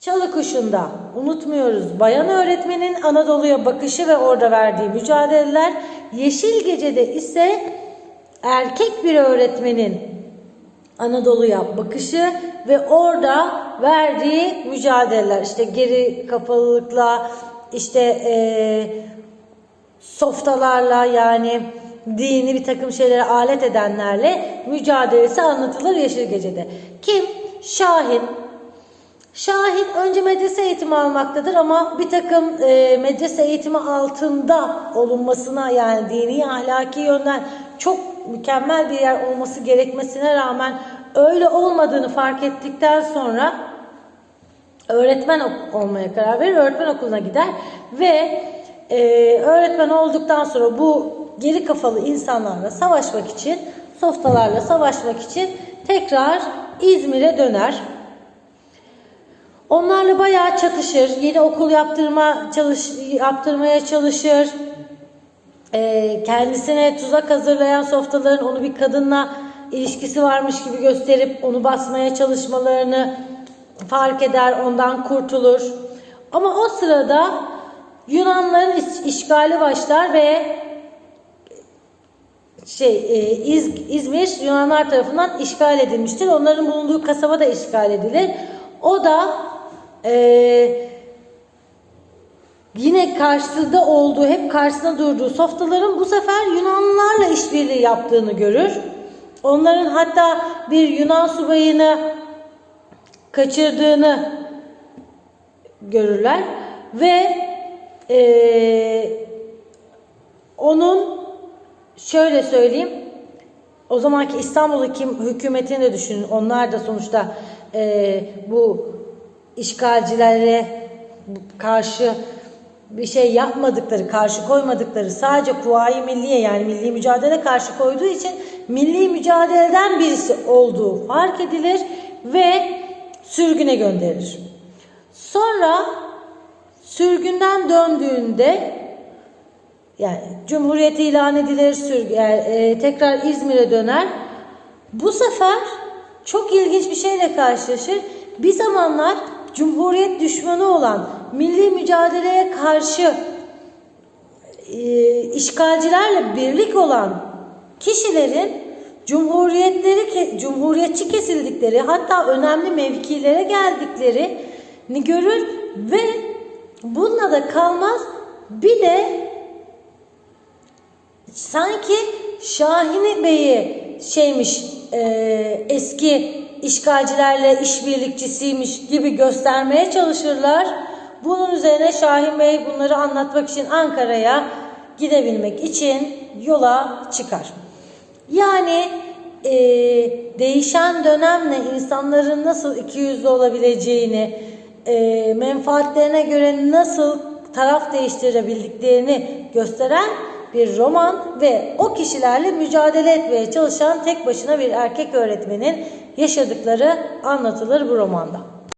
Çalı Kuşu'nda unutmuyoruz bayan öğretmenin Anadolu'ya bakışı ve orada verdiği mücadeleler. Yeşil Gece'de ise erkek bir öğretmenin Anadolu'ya bakışı ve orada verdiği mücadeleler. İşte geri kafalılıkla, işte eee softalarla yani dini bir takım şeylere alet edenlerle mücadelesi anlatılır Yeşil Gece'de. Kim? Şahin. Şahin önce medrese eğitimi almaktadır ama bir takım e, medrese eğitimi altında olunmasına yani dini ahlaki yönden çok mükemmel bir yer olması gerekmesine rağmen öyle olmadığını fark ettikten sonra öğretmen olmaya karar verir. Öğretmen okuluna gider ve e, öğretmen olduktan sonra bu geri kafalı insanlarla savaşmak için, softalarla savaşmak için tekrar İzmir'e döner. Onlarla bayağı çatışır. Yeni okul yaptırma çalış, yaptırmaya çalışır. Ee, kendisine tuzak hazırlayan softaların onu bir kadınla ilişkisi varmış gibi gösterip onu basmaya çalışmalarını fark eder, ondan kurtulur. Ama o sırada Yunanların iş- işgali başlar ve şey e, İz- İzmir Yunanlar tarafından işgal edilmiştir. Onların bulunduğu kasaba da işgal edilir. O da e, yine karşısında olduğu, hep karşısında durduğu softaların bu sefer Yunanlılarla işbirliği yaptığını görür. Onların hatta bir Yunan subayını kaçırdığını görürler ve eee, onun şöyle söyleyeyim o zamanki İstanbul hüküm, hükümetini de düşünün. Onlar da sonuçta eee, bu işgalcilere karşı bir şey yapmadıkları, karşı koymadıkları sadece Kuvayi Milliye yani milli mücadele karşı koyduğu için milli mücadeleden birisi olduğu fark edilir ve sürgüne gönderilir. Sonra sürgünden döndüğünde yani Cumhuriyet ilan edilir, sürgü, yani, e, tekrar İzmir'e döner. Bu sefer çok ilginç bir şeyle karşılaşır. Bir zamanlar Cumhuriyet düşmanı olan, milli mücadeleye karşı e, işgalcilerle birlik olan kişilerin cumhuriyetleri cumhuriyetçi kesildikleri hatta önemli mevkilere geldiklerini görür ve bununla da kalmaz. Bir de sanki Şahin Bey'i şeymiş e, eski işgalcilerle işbirlikçisiymiş gibi göstermeye çalışırlar. Bunun üzerine Şahin Bey bunları anlatmak için Ankara'ya gidebilmek için yola çıkar. Yani e, değişen dönemle insanların nasıl ikiyüzlü olabileceğini, e, menfaatlerine göre nasıl taraf değiştirebildiklerini gösteren bir roman ve o kişilerle mücadele etmeye çalışan tek başına bir erkek öğretmenin yaşadıkları anlatılır bu romanda.